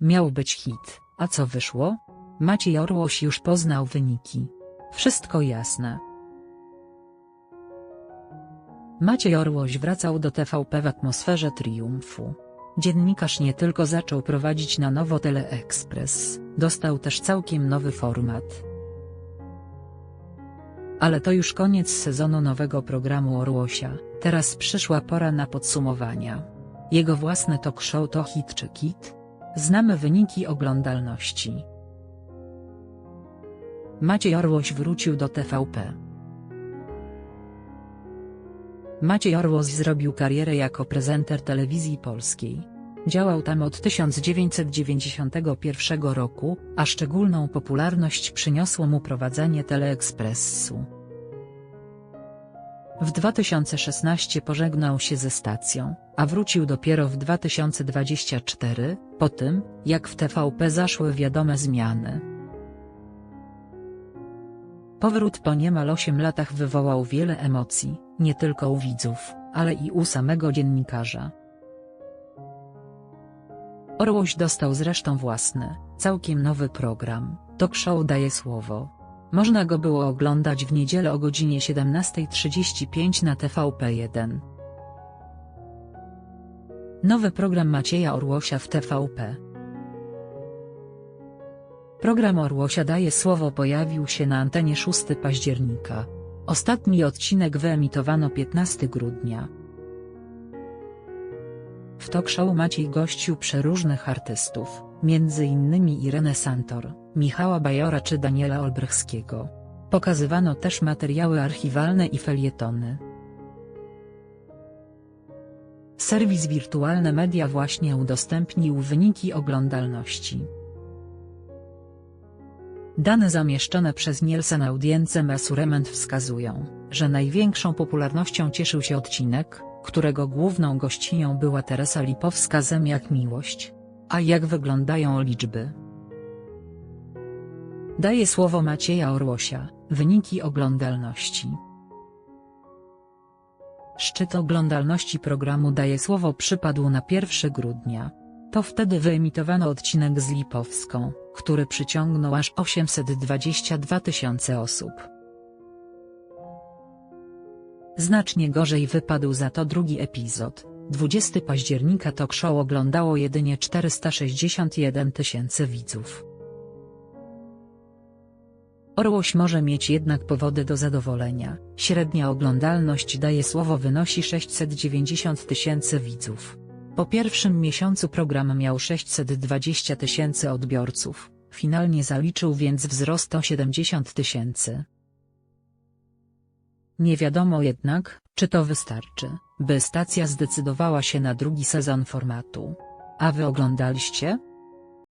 Miał być hit, a co wyszło? Maciej Orłoś już poznał wyniki. Wszystko jasne. Maciej Orłoś wracał do TVP w atmosferze triumfu. Dziennikarz nie tylko zaczął prowadzić na nowo Teleexpress, dostał też całkiem nowy format. Ale to już koniec sezonu nowego programu Orłosia, teraz przyszła pora na podsumowania. Jego własne talk show to hit czy kit? Znamy wyniki oglądalności. Maciej Orłoś wrócił do TVP. Maciej Orłoś zrobił karierę jako prezenter telewizji polskiej. Działał tam od 1991 roku, a szczególną popularność przyniosło mu prowadzenie Teleekspresu. W 2016 pożegnał się ze stacją, a wrócił dopiero w 2024, po tym, jak w TVP zaszły wiadome zmiany. Powrót po niemal 8 latach wywołał wiele emocji, nie tylko u widzów, ale i u samego dziennikarza. Orłoś dostał zresztą własny, całkiem nowy program, Talk Show daje słowo. Można go było oglądać w niedzielę o godzinie 17.35 na TVP1. Nowy program Macieja Orłosia w TVP. Program Orłosia daje słowo pojawił się na antenie 6 października. Ostatni odcinek wyemitowano 15 grudnia. W talk show Maciej gościł przeróżnych artystów, m.in. Irenę Santor, Michała Bajora czy Daniela Olbrychskiego. Pokazywano też materiały archiwalne i felietony. Serwis Wirtualne Media właśnie udostępnił wyniki oglądalności. Dane zamieszczone przez Nielsen Audience Measurement wskazują, że największą popularnością cieszył się odcinek, którego główną gościnią była Teresa Lipowska-Zemiak Miłość. A jak wyglądają liczby? Daje słowo Macieja Orłosia, wyniki oglądalności. Szczyt oglądalności programu Daje Słowo przypadł na 1 grudnia. To wtedy wyemitowano odcinek z Lipowską, który przyciągnął aż 822 tysiące osób. Znacznie gorzej wypadł za to drugi epizod. 20 października talk show oglądało jedynie 461 tysięcy widzów. Orłoś może mieć jednak powody do zadowolenia, średnia oglądalność daje słowo wynosi 690 tysięcy widzów. Po pierwszym miesiącu program miał 620 tysięcy odbiorców, finalnie zaliczył więc wzrost o 70 tysięcy. Nie wiadomo jednak, czy to wystarczy, by stacja zdecydowała się na drugi sezon formatu. A wy oglądaliście?